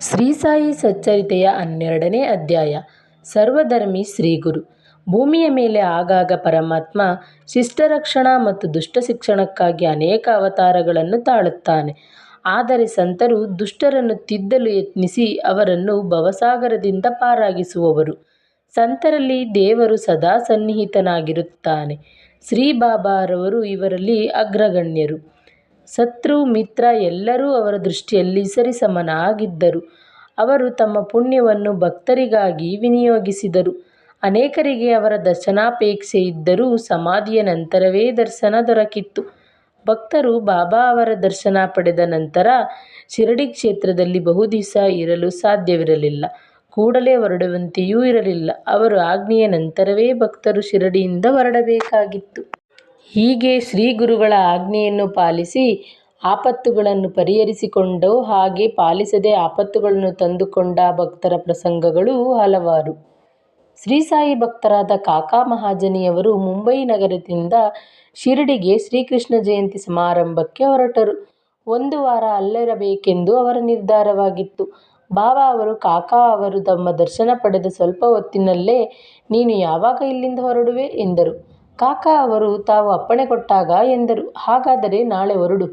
ಶ್ರೀ ಸಾಯಿ ಸಚ್ಚರಿತೆಯ ಹನ್ನೆರಡನೇ ಅಧ್ಯಾಯ ಸರ್ವಧರ್ಮಿ ಶ್ರೀಗುರು ಭೂಮಿಯ ಮೇಲೆ ಆಗಾಗ ಪರಮಾತ್ಮ ಶಿಷ್ಟರಕ್ಷಣಾ ಮತ್ತು ದುಷ್ಟ ಶಿಕ್ಷಣಕ್ಕಾಗಿ ಅನೇಕ ಅವತಾರಗಳನ್ನು ತಾಳುತ್ತಾನೆ. ಆದರೆ ಸಂತರು ದುಷ್ಟರನ್ನು ತಿದ್ದಲು ಯತ್ನಿಸಿ ಅವರನ್ನು ಭವಸಾಗರದಿಂದ ಪಾರಾಗಿಸುವವರು. ಸಂತರಲ್ಲಿ ದೇವರು ಸದಾ ಸನ್ನಿಹಿತನಾಗಿರುತ್ತಾನೆ. ಶ್ರೀ ಬಾಬಾರವರು ಇವರಲ್ಲಿ ಅಗ್ರಗಣ್ಯರು. ಶತ್ರು, ಮಿತ್ರ ಎಲ್ಲರೂ ಅವರ ದೃಷ್ಟಿಯಲ್ಲಿ ಸರಿಸಮನಾಗಿದ್ದರು. ಅವರು ತಮ್ಮ ಪುಣ್ಯವನ್ನು ಭಕ್ತರಿಗಾಗಿ ವಿನಿಯೋಗಿಸಿದರು. ಅನೇಕರಿಗೆ ಅವರ ದರ್ಶನಾಪೇಕ್ಷೆ ಇದ್ದರೂ ಸಮಾಧಿಯ ನಂತರವೇ ದರ್ಶನ ದೊರಕಿತ್ತು. ಭಕ್ತರು ಬಾಬಾ ಅವರ ದರ್ಶನ ಪಡೆದ ನಂತರ ಶಿರಡಿ ಕ್ಷೇತ್ರದಲ್ಲಿ ಬಹುದಿವಸ ಇರಲು ಸಾಧ್ಯವಿರಲಿಲ್ಲ. ಕೂಡಲೇ ಹೊರಡುವಂತೆಯೂ ಇರಲಿಲ್ಲ. ಅವರು ಆಜ್ಞೆಯ ನಂತರವೇ ಭಕ್ತರು ಶಿರಡಿಯಿಂದ ಹೊರಡಬೇಕಾಗಿತ್ತು. ಹೀಗೆ ಶ್ರೀ ಗುರುಗಳ ಆಜ್ಞೆಯನ್ನು ಪಾಲಿಸಿ ಆಪತ್ತುಗಳನ್ನು ಪರಿಹರಿಸಿಕೊಂಡ ಹಾಗೆ ಪಾಲಿಸದೆ ಆಪತ್ತುಗಳನ್ನು ತಂದುಕೊಂಡ ಭಕ್ತರ ಪ್ರಸಂಗಗಳು ಹಲವಾರು. ಶ್ರೀ ಸಾಯಿ ಭಕ್ತರಾದ ಕಾಕಾ ಮಹಾಜನಿಯವರು ಮುಂಬೈ ನಗರದಿಂದ ಶಿರಡಿಗೆ ಶ್ರೀಕೃಷ್ಣ ಜಯಂತಿ ಸಮಾರಂಭಕ್ಕೆ ಹೊರಟರು. ಒಂದು ವಾರ ಅಲ್ಲಿರಬೇಕೆಂದು ಅವರ ನಿರ್ಧಾರವಾಗಿತ್ತು. ಬಾಬಾ ಅವರು, ಕಾಕಾ ಅವರು ತಮ್ಮ ದರ್ಶನ ಪಡೆದ ಸ್ವಲ್ಪ ಹೊತ್ತಿನಲ್ಲೇ, ನೀನು ಯಾವಾಗ ಇಲ್ಲಿಂದ ಹೊರಡುವೆ ಎಂದರು. ಕಾಕಾ ಅವರು ತಾವು ಅಪ್ಪಣೆ ಕೊಟ್ಟಾಗ ಎಂದರು. ಹಾಗಾದರೆ ನಾಳೆ ಹೊರಡು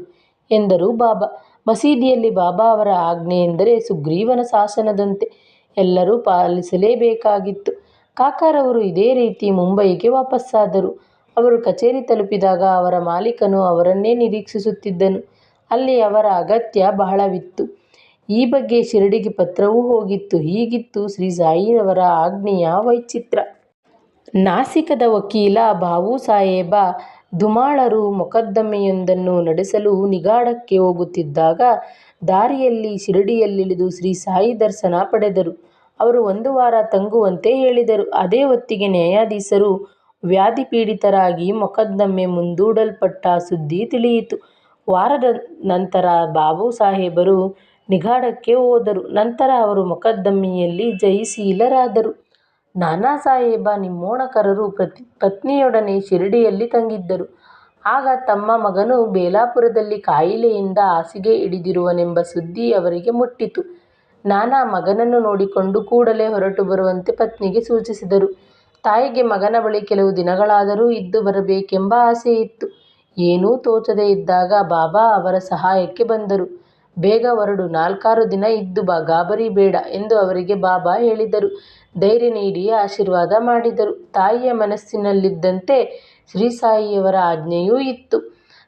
ಎಂದರು ಬಾಬಾ. ಮಸೀದಿಯಲ್ಲಿ ಬಾಬಾ ಅವರ ಆಜ್ಞೆ ಎಂದರೆ ಸುಗ್ರೀವನ ಶಾಸನದಂತೆ ಎಲ್ಲರೂ ಪಾಲಿಸಲೇಬೇಕಾಗಿತ್ತು. ಕಾಕಾರವರು ಇದೇ ರೀತಿ ಮುಂಬಯಿಗೆ ವಾಪಸ್ಸಾದರು. ಅವರು ಕಚೇರಿ ತಲುಪಿದಾಗ ಅವರ ಮಾಲೀಕನು ಅವರನ್ನೇ ನಿರೀಕ್ಷಿಸುತ್ತಿದ್ದನು. ಅಲ್ಲಿ ಅವರ ಅಗತ್ಯ ಬಹಳವಿತ್ತು. ಈ ಬಗ್ಗೆ ಶಿರಡಿಗೆ ಪತ್ರವೂ ಹೋಗಿತ್ತು. ಹೀಗಿತ್ತು ಶ್ರೀ ಸಾಯಿರವರ ಆಜ್ಞೆಯ ವೈಚಿತ್ರ್ಯ. ನಾಸಿಕದ ವಕೀಲ ಬಾಬುಸಾಹೇಬ ದುಮಾಳರು ಮೊಕದ್ದಮೆಯೊಂದನ್ನು ನಡೆಸಲು ನಿಗಾಡಕ್ಕೆ ಹೋಗುತ್ತಿದ್ದಾಗ ದಾರಿಯಲ್ಲಿ ಶಿರಡಿಯಲ್ಲಿಳಿದು ಶ್ರೀ ಸಾಯಿ ದರ್ಶನ ಪಡೆದರು. ಅವರು ಒಂದು ವಾರ ತಂಗುವಂತೆ ಹೇಳಿದರು. ಅದೇ ಹೊತ್ತಿಗೆ ನ್ಯಾಯಾಧೀಶರು ವ್ಯಾಧಿಪೀಡಿತರಾಗಿ ಮೊಕದ್ದಮೆ ಮುಂದೂಡಲ್ಪಟ್ಟ ಸುದ್ದಿ ತಿಳಿಯಿತು. ವಾರದ ನಂತರ ಬಾಬುಸಾಹೇಬರು ನಿಗಾಡಕ್ಕೆ ಹೋದರು. ನಂತರ ಅವರು ಮೊಕದ್ದಮೆಯಲ್ಲಿ ಜಯಶೀಲರಾದರು. ನಾನಾಸಾಹೇಬ ಪ್ರತಿ ಪತ್ನಿಯೊಡನೆ ಶಿರಡಿಯಲ್ಲಿ ತಂಗಿದ್ದರು. ಆಗ ತಮ್ಮ ಮಗನು ಬೇಲಾಪುರದಲ್ಲಿ ಕಾಯಿಲೆಯಿಂದ ಹಾಸಿಗೆ ಹಿಡಿದಿರುವನೆಂಬ ಸುದ್ದಿ ಅವರಿಗೆ ಮುಟ್ಟಿತು. ನಾನಾ ಮಗನನ್ನು ನೋಡಿಕೊಂಡು ಕೂಡಲೇ ಹೊರಟು ಬರುವಂತೆ ಪತ್ನಿಗೆ ಸೂಚಿಸಿದರು. ತಾಯಿಗೆ ಮಗನ ಬಳಿ ಕೆಲವು ದಿನಗಳಾದರೂ ಇದ್ದು ಬರಬೇಕೆಂಬ ಆಸೆಯಿತ್ತು. ಏನೂ ತೋಚದೇ ಇದ್ದಾಗ ಬಾಬಾ ಅವರ ಸಹಾಯಕ್ಕೆ ಬಂದರು. ಬೇಗ ಹೊರಡು, ನಾಲ್ಕಾರು ದಿನ ಇದ್ದು ಬಾ, ಗಾಬರಿ ಬೇಡ ಎಂದು ಅವರಿಗೆ ಬಾಬಾ ಹೇಳಿದರು. ಧೈರ್ಯ ನೀಡಿ ಆಶೀರ್ವಾದ ಮಾಡಿದರು. ತಾಯಿಯ ಮನಸ್ಸಿನಲ್ಲಿದ್ದಂತೆ ಶ್ರೀ ಸಾಯಿಯವರ ಆಜ್ಞೆಯೂ ಇತ್ತು.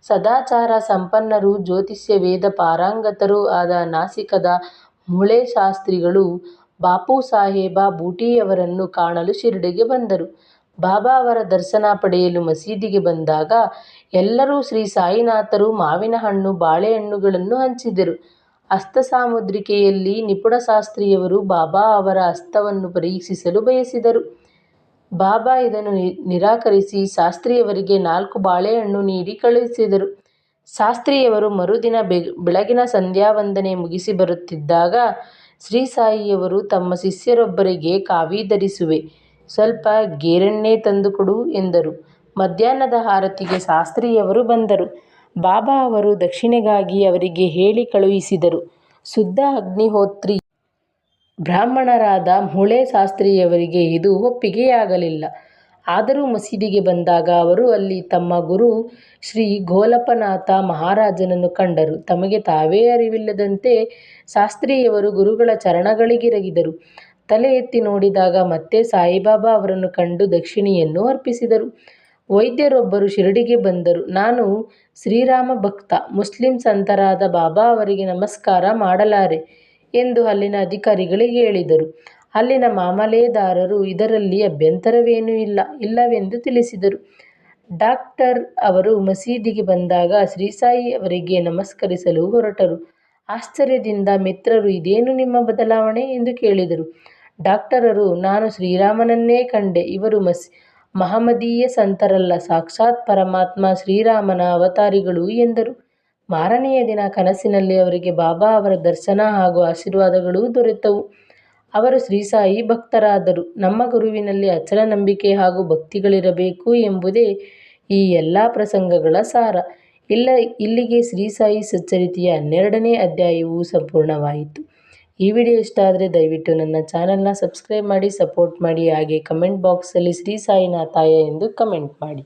ಸದಾಚಾರ ಸಂಪನ್ನರು ಜ್ಯೋತಿಷ್ಯ ವೇದ ಪಾರಂಗತರೂ ಆದ ನಾಸಿಕದ ಮುಳೆ ಶಾಸ್ತ್ರಿಗಳು ಬಾಪುಸಾಹೇಬ ಬೂಟಿಯವರನ್ನು ಕಾಣಲು ಶಿರಡಿಗೆ ಬಂದರು. ಬಾಬಾ ಅವರ ದರ್ಶನ ಪಡೆಯಲು ಮಸೀದಿಗೆ ಬಂದಾಗ ಎಲ್ಲರೂ ಶ್ರೀ ಸಾಯಿನಾಥರು ಮಾವಿನ ಹಣ್ಣು, ಬಾಳೆಹಣ್ಣುಗಳನ್ನು ಹಂಚಿದರು. ಹಸ್ತಸಾಮುದ್ರಿಕೆಯಲ್ಲಿ ನಿಪುಣ ಶಾಸ್ತ್ರಿಯವರು ಬಾಬಾ ಅವರ ಹಸ್ತವನ್ನು ಪರೀಕ್ಷಿಸಲು ಬಯಸಿದರು. ಬಾಬಾ ಇದನ್ನು ನಿರಾಕರಿಸಿ ಶಾಸ್ತ್ರಿಯವರಿಗೆ ನಾಲ್ಕು ಬಾಳೆಹಣ್ಣು ನೀಡಿ ಕಳುಹಿಸಿದರು. ಶಾಸ್ತ್ರಿಯವರು ಮರುದಿನ ಬೆಳಗಿನ ಸಂಧ್ಯಾವಂದನೆ ಮುಗಿಸಿ ಬರುತ್ತಿದ್ದಾಗ ಶ್ರೀ ಸಾಯಿಯವರು ತಮ್ಮ ಶಿಷ್ಯರೊಬ್ಬರಿಗೆ ಕಾವಿ ಧರಿಸುವೆ, ಸ್ವಲ್ಪ ಗೇರೆಣ್ಣೆ ತಂದುಕೊಡು ಎಂದರು. ಮಧ್ಯಾಹ್ನದ ಆರತಿಗೆ ಶಾಸ್ತ್ರಿಯವರು ಬಂದರು. ಬಾಬಾ ಅವರು ದಕ್ಷಿಣೆಗಾಗಿ ಅವರಿಗೆ ಹೇಳಿ ಕಳುಹಿಸಿದರು. ಶುದ್ಧ ಅಗ್ನಿಹೋತ್ರಿ ಬ್ರಾಹ್ಮಣರಾದ ಮುಳೆ ಶಾಸ್ತ್ರಿಯವರಿಗೆ ಇದು ಒಪ್ಪಿಗೆಯಾಗಲಿಲ್ಲ. ಆದರೂ ಮಸೀದಿಗೆ ಬಂದಾಗ ಅವರು ಅಲ್ಲಿ ತಮ್ಮ ಗುರು ಶ್ರೀ ಗೋಲಪನಾಥ ಮಹಾರಾಜನನ್ನು ಕಂಡರು. ತಮಗೆ ತಾವೇ ಅರಿವಿಲ್ಲದಂತೆ ಶಾಸ್ತ್ರಿಯವರು ಗುರುಗಳ ಚರಣಗಳಿಗೆರಗಿದರು. ತಲೆ ಎತ್ತಿ ನೋಡಿದಾಗ ಮತ್ತೆ ಸಾಯಿಬಾಬಾ ಅವರನ್ನು ಕಂಡು ದಕ್ಷಿಣೆಯನ್ನು ಅರ್ಪಿಸಿದರು. ವೈದ್ಯರೊಬ್ಬರು ಶಿರಡಿಗೆ ಬಂದರು. ನಾನು ಶ್ರೀರಾಮ ಭಕ್ತ ಮುಸ್ಲಿಂ ಸಂತರಾದ ಬಾಬಾ ಅವರಿಗೆ ನಮಸ್ಕಾರ ಮಾಡಲಾರೆ ಎಂದು ಅಲ್ಲಿನ ಅಧಿಕಾರಿಗಳಿಗೆ ಹೇಳಿದರು. ಅಲ್ಲಿನ ಮಾಮಲೆದಾರರು ಇದರಲ್ಲಿ ಅಭ್ಯಂತರವೇನೂ ಇಲ್ಲ, ಇಲ್ಲವೆಂದು ತಿಳಿಸಿದರು. ಡಾಕ್ಟರ್ ಅವರು ಮಸೀದಿಗೆ ಬಂದಾಗ ಶ್ರೀ ಸಾಯಿ ಅವರಿಗೆ ನಮಸ್ಕರಿಸಲು ಹೊರಟರು. ಆಶ್ಚರ್ಯದಿಂದ ಮಿತ್ರರು ಇದೇನು ನಿಮ್ಮ ಬದಲಾವಣೆ ಎಂದು ಕೇಳಿದರು. ಡಾಕ್ಟರರು ನಾನು ಶ್ರೀರಾಮನನ್ನೇ ಕಂಡೆ. ಇವರು ಮಸ್ ಮಹಮದೀಯ ಸಂತರಲ್ಲ, ಸಾಕ್ಷಾತ್ ಪರಮಾತ್ಮ ಶ್ರೀರಾಮನ ಅವತಾರಿಗಳು ಎಂದರು. ಮಾರನೆಯ ದಿನ ಕನಸಿನಲ್ಲಿ ಅವರಿಗೆ ಬಾಬಾ ಅವರ ದರ್ಶನ ಹಾಗೂ ಆಶೀರ್ವಾದಗಳೂ ದೊರೆತವು. ಅವರು ಶ್ರೀ ಸಾಯಿ ಭಕ್ತರಾದರು. ನಮ್ಮ ಗುರುವಿನಲ್ಲಿ ಅಚಲ ನಂಬಿಕೆ ಹಾಗೂ ಭಕ್ತಿಗಳಿರಬೇಕು ಎಂಬುದೇ ಈ ಎಲ್ಲ ಪ್ರಸಂಗಗಳ ಸಾರ. ಇಲ್ಲ ಇಲ್ಲಿಗೆ ಶ್ರೀ ಸಾಯಿ ಸಚ್ಚರಿತೆಯ ಹನ್ನೆರಡನೇ ಅಧ್ಯಾಯವು ಸಂಪೂರ್ಣವಾಯಿತು. ಈ ವಿಡಿಯೋ ಇಷ್ಟ ಆದರೆ ದಯವಿಟ್ಟು ನನ್ನ ಚಾನಲ್ನ ಸಬ್ಸ್ಕ್ರೈಬ್ ಮಾಡಿ ಸಪೋರ್ಟ್ ಮಾಡಿ, ಹಾಗೆ ಕಮೆಂಟ್ ಬಾಕ್ಸಲ್ಲಿ ಶ್ರೀ ಸಾಯಿನಾಥಾಯ ಎಂದು ಕಮೆಂಟ್ ಮಾಡಿ.